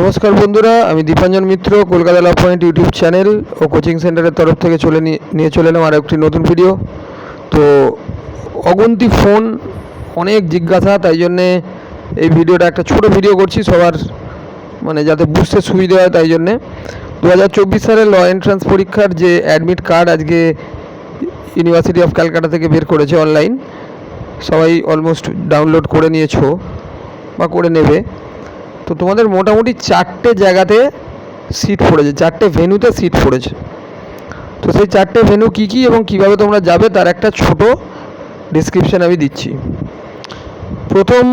নমস্কার বন্ধুরা, আমি Dipanjan Mitra, Kolkata love point YouTube channel ও কোচিং সেন্টারের তরফ থেকে চলে নিয়ে চলে এলাম আর একটি নতুন ভিডিও তো, অগুন্তি ফোন অনেক জিজ্ঞাসা, তাই জন্যে এই ভিডিওটা একটা ছোট ভিডিও করছি সবার মানে যাতে বুঝতে সুবিধা হয় তাই জন্যে। দু হাজার চব্বিশ সালের ল এন্ট্রান্স পরীক্ষার যে অ্যাডমিট কার্ড আজকে ইউনিভার্সিটি অফ ক্যালকাটা থেকে বের করেছে অনলাইন সবাই অলমোস্ট ডাউনলোড করে নিয়েছো বা করে নেবে। তো তোমাদের মোটামুটি চারটে জায়গাতে সিট পড়েছে, চারটে ভেন্যুতে সিট পড়েছে। তো সেই চারটে ভেন্যু কী কী এবং কীভাবে তোমরা যাবে তার একটা ছোট ডিসক্রিপশান আমি দিচ্ছি। প্রথম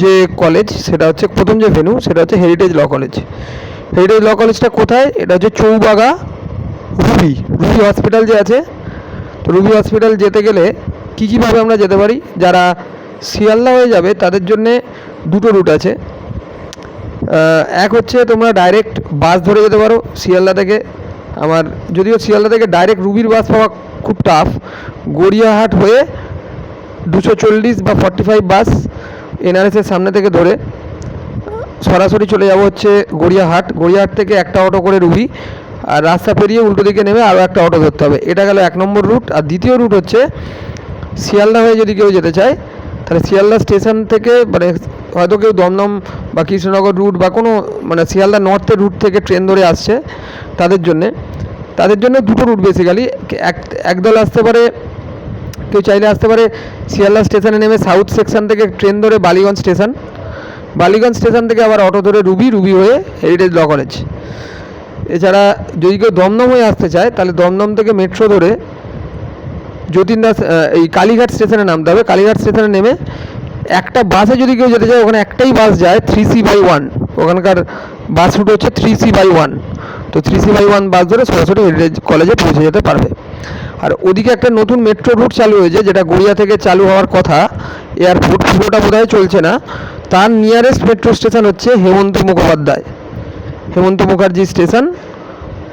যে কলেজ সেটা হচ্ছে প্রথম যে ভেনু সেটা হচ্ছে heritage law college heritage law কলেজটা কোথায়? এটা হচ্ছে চৌবাগা রুবি রুবি হসপিটাল যে আছে, তো রুবি হসপিটাল যেতে গেলে কী কীভাবে আমরা যেতে পারি? যারা শিয়ালদা হয়ে যাবে, তাদের জন্যে দুটো রুট আছে। এক হচ্ছে তোমরা ডাইরেক্ট বাস ধরে যেতে পারো শিয়ালদা থেকে। আমার যদিও শিয়ালদা থেকে ডাইরেক্ট রুবির বাস পাওয়া খুব টাফ গড়িয়াহাট হয়ে দুশো চল্লিশ বা ফর্টি ফাইভ বাস এনআরএসের সামনে থেকে ধরে সরাসরি চলে যাব হচ্ছে গড়িয়াহাট। গড়িয়াহাট থেকে একটা অটো করে রুবি আর রাস্তা পেরিয়ে উল্টো দিকে নেমে আরও একটা অটো ধরতে হবে। এটা গেল এক নম্বর রুট আর দ্বিতীয় রুট হচ্ছে শিয়ালদা হয়ে যদি কেউ যেতে চায় তাহলে শিয়ালদা স্টেশন থেকে মানে হয়তো কেউ দমদম বা কৃষ্ণনগর রুট বা কোনো মানে শিয়ালদা নর্থের রুট থেকে ট্রেন ধরে আসছে তাদের জন্যে। তাদের জন্য দুটো রুট বেসিক্যালি এক, একদল আসতে পারে, কেউ চাইলে আসতে পারে শিয়ালদা স্টেশনে নেমে সাউথ সেকশন থেকে ট্রেন ধরে বালিগঞ্জ স্টেশন। বালিগঞ্জ স্টেশন থেকে আবার অটো ধরে রুবি রুবি হয়ে হেরিটেজ ল কলেজ এছাড়া যদি কেউ দমদম হয়ে আসতে চায়, তাহলে দমদম থেকে মেট্রো ধরে যতীন এই কালীঘাট স্টেশনে নামতে হবে কালীঘাট স্টেশনে নেমে একটা বাসে যদি কেউ যেতে চায়, ওখানে একটাই বাস যায় থ্রি সি বাই ওয়ান ওখানকার বাস রুট হচ্ছে থ্রি সি বাই ওয়ান তো three C by one bus ধরে সরাসরি হেরিটেজ কলেজে পৌঁছে যেতে পারবে। আর ওদিকে একটা নতুন মেট্রো রুট চালু হয়েছে, যেটা গড়িয়া থেকে চালু হওয়ার কথা। এয়ারপোর্ট পুরোটা বোধহয় চলছে না। তার নিয়ারেস্ট মেট্রো স্টেশন হচ্ছে হেমন্ত মুখোপাধ্যায়। হেমন্ত মুখার্জি স্টেশন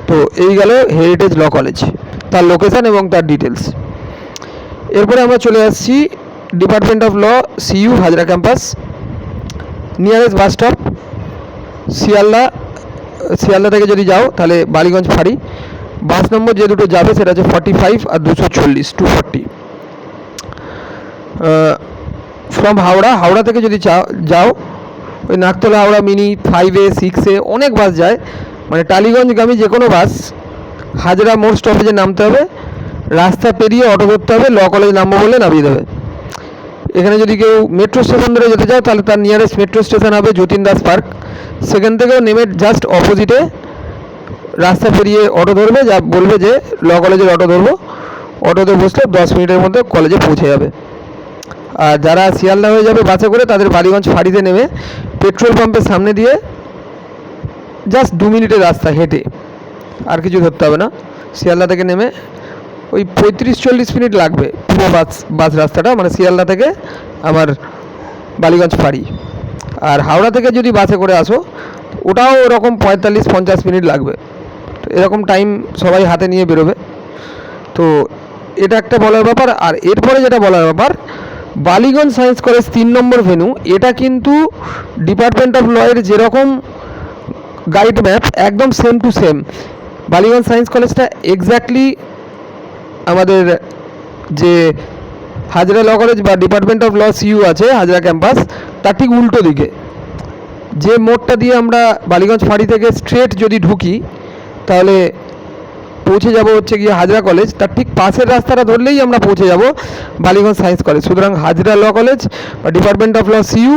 তো এই গেল হেরিটেজ ল কলেজ তার লোকেশন এবং তার ডিটেলস এরপরে আমরা চলে আসছি department of law CU Hazra campus nearest bus stop Sealdah. Sealdah থেকে যদি যাও, তাহলে বালিগঞ্জ ফাঁড়ি। বাস নম্বর যে দুটো যাবে, সেটা হচ্ছে ফর্টি ফাইভ আর দুশো চল্লিশ two forty from Howrah Howrah থেকে যদি যাও, ওই নাকতলা হাওড়া, মিনি ফাইভে সিক্সে অনেক বাস যায়। মানে টালিগঞ্জগামী যে কোনো বাস হাজরা মোড় স্টপেজে নামতে হবে। রাস্তা পেরিয়ে অটো করতে হবে ল কলেজ নামবো বলে নামিয়ে দেবে। এখানে যদি কেউ মেট্রো স্টেশন ধরে যেতে চাও তাহলে তার নিয়ারেস্ট মেট্রো স্টেশন হবে যতীন দাস পার্ক সেখান থেকেও নেমে জাস্ট অপোজিটে রাস্তা পেরিয়ে অটো ধরবে, যা বলবে যে ল কলেজের অটো ধরবো। অটোতে বসলে দশ মিনিটের মধ্যে কলেজে পৌঁছে যাবে। আর যারা শিয়ালদা হয়ে যাবে বাসে করে, তাদের বালিগঞ্জ ফাঁড়িতে নেমে পেট্রোল পাম্পের সামনে দিয়ে জাস্ট দু মিনিটের রাস্তা হেঁটে। আর কিছু ধরতে হবে না। শিয়ালদা থেকে নেমে ওই পঁয়ত্রিশ চল্লিশ মিনিট লাগবে পুরো বাস বাস রাস্তাটা মানে শিয়ালদা থেকে আমার বালিগঞ্জ ফাঁড়ি। আর হাওড়া থেকে যদি বাসে করে আসো, ওটাও ওরকম পঁয়তাল্লিশ পঞ্চাশ মিনিট লাগবে। তো এরকম টাইম সবাই হাতে নিয়ে বেরোবে। তো এটা একটা বলার ব্যাপার। আর এরপরে যেটা বলার ব্যাপার, বালিগঞ্জ সায়েন্স কলেজ তিন নম্বর ভেনু এটা কিন্তু ডিপার্টমেন্ট অফ লয়ের যেরকম গাইড ম্যাপ একদম same to same Ballygunge science কলেজটা এক্স্যাক্টলি আমাদের যে হাজরা ল কলেজ বা ডিপার্টমেন্ট অফ ল সিইউ আছে, হাজরা ক্যাম্পাস তার ঠিক উল্টো দিকে। যে মোড়টা দিয়ে আমরা বালিগঞ্জ ফাঁড়ি থেকে স্ট্রেট যদি ঢুকি, তাহলে পৌঁছে যাব হচ্ছে গিয়ে হাজরা কলেজ তার ঠিক পাশের রাস্তাটা ধরলেই আমরা পৌঁছে যাব বালিগঞ্জ সায়েন্স কলেজ সুতরাং হাজরা ল কলেজ বা ডিপার্টমেন্ট অফ ল সিইউ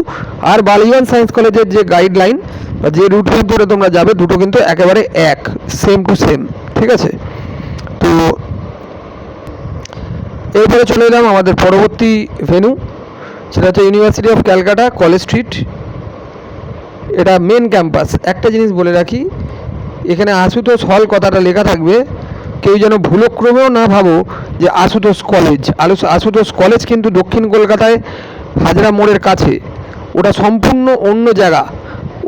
আর বালিগঞ্জ সায়েন্স কলেজের যে গাইডলাইন বা যে রুট ধরে তোমরা যাবে, দুটো কিন্তু একেবারে এক সেম টু সেম ঠিক আছে? তো এরপরে চলে এলাম আমাদের পরবর্তী ভেনু সেটা হচ্ছে university of Calcutta college street এটা মেন ক্যাম্পাস একটা জিনিস বলে রাখি, এখানে আশুতোষ হল কথাটা লেখা থাকবে। কেউ যেন ভুলক্রমেও না ভাবো যে আশুতোষ কলেজ আশুতোষ কলেজ কিন্তু দক্ষিণ কলকাতায় হাজরা মোড়ের কাছে। ওটা সম্পূর্ণ অন্য জায়গা।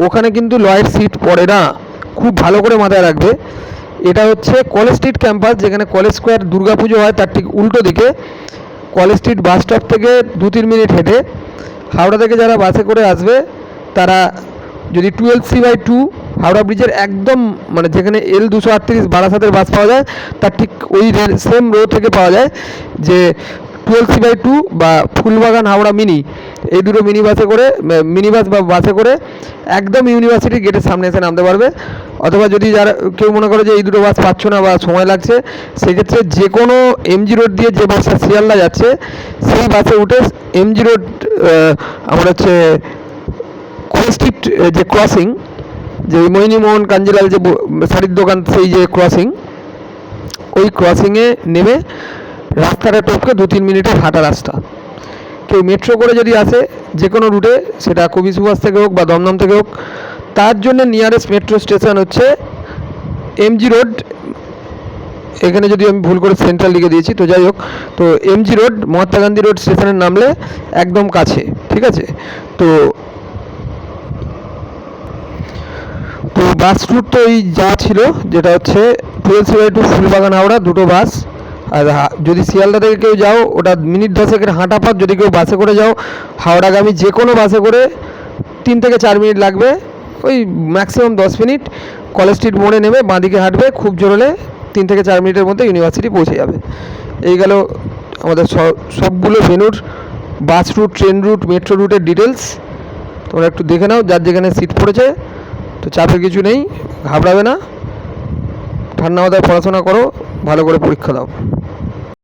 ওখানে কিন্তু লয়ের সিট পড়ে না। খুব ভালো করে মাথায় রাখবে। এটা হচ্ছে কলেজ স্ট্রিট ক্যাম্পাস, যেখানে কলেজ স্কোয়ার দুর্গাপুজো হয় তার ঠিক উল্টো দিকে। কলেজ স্ট্রিট বাস স্টপ থেকে দু তিন মিনিট হেঁটে। হাওড়া থেকে যারা বাসে করে আসবে, তারা যদি twelve C by two Howrah ব্রিজের একদম মানে যেখানে এল দুশো আটত্রিশ বারাসাতের বাস পাওয়া যায়, তার ঠিক ওই সেম রো থেকে পাওয়া যায় যে টুয়েলভ সি বাই টু বা ফুলবাগান হাওড়া মিনি এই দুটো মিনি বাসে করে মিনি বাস বা বাসে করে একদম ইউনিভার্সিটি গেটের সামনে এসে নামতে পারবে। অথবা যদি যারা, কেউ মনে করে যে এই দুটো বাস পাচ্ছ না বা সময় লাগছে, সেক্ষেত্রে যে কোনো এমজি রোড দিয়ে যে বাসটা শিয়ালদা যাচ্ছে, সেই বাসে উঠে এমজি রোড আমরা হচ্ছে কনস্ট্রিক্ট যে ক্রসিং যে মোহিনী মোহন কাঞ্জিলাল যে শাড়ির দোকান, সেই যে ক্রসিং ওই ক্রসিংয়ে নেমে রাস্তাটা টপকে দু তিন মিনিটের হাঁটা রাস্তা। কেউ মেট্রো করে যদি আসে যে কোনো রুটে সেটা কবি সুভাষ থেকে হোক বা দমদম থেকে হোক, তার জন্য নিয়ারেস্ট মেট্রো স্টেশন হচ্ছে এমজি রোড এখানে যদি আমি ভুল করে সেন্ট্রাল লিখে দিয়েছি, তো যাই হোক, তো MG road Mahatma Gandhi road স্টেশনের নামলে একদম কাছে, ঠিক আছে? তো তো বাস রুট তো এই যা ছিল, যেটা হচ্ছে twelve C by two Phoolbagan Howrah, দুটো বাস আর যদি শিয়ালদা থেকে কেউ যাও, ওটা মিনিট দশেকের হাঁটা পথ, যদি কেউ বাসে করে যাও, হাওড়াগামী যে কোনো বাসে করে তিন থেকে চার মিনিট লাগবে, ওই ম্যাক্সিমাম দশ মিনিট। কলেজ স্ট্রিট মোড়ে নেমে বাঁদিকে হাঁটবে, খুব জোর হলে তিন থেকে চার মিনিটের মধ্যে ইউনিভার্সিটি পৌঁছে যাবে। এই গেল আমাদের সব- সবগুলো ভেনুর bus route train route metro রুটের ডিটেলস তোমরা একটু দেখে নাও, যার যেখানে সিট পড়েছে। তো চাপের কিছু নেই, ঘাবড়াবে না। ঠান্ডা মাথায় পড়াশোনা করো। ভালো করে পরীক্ষা দাও।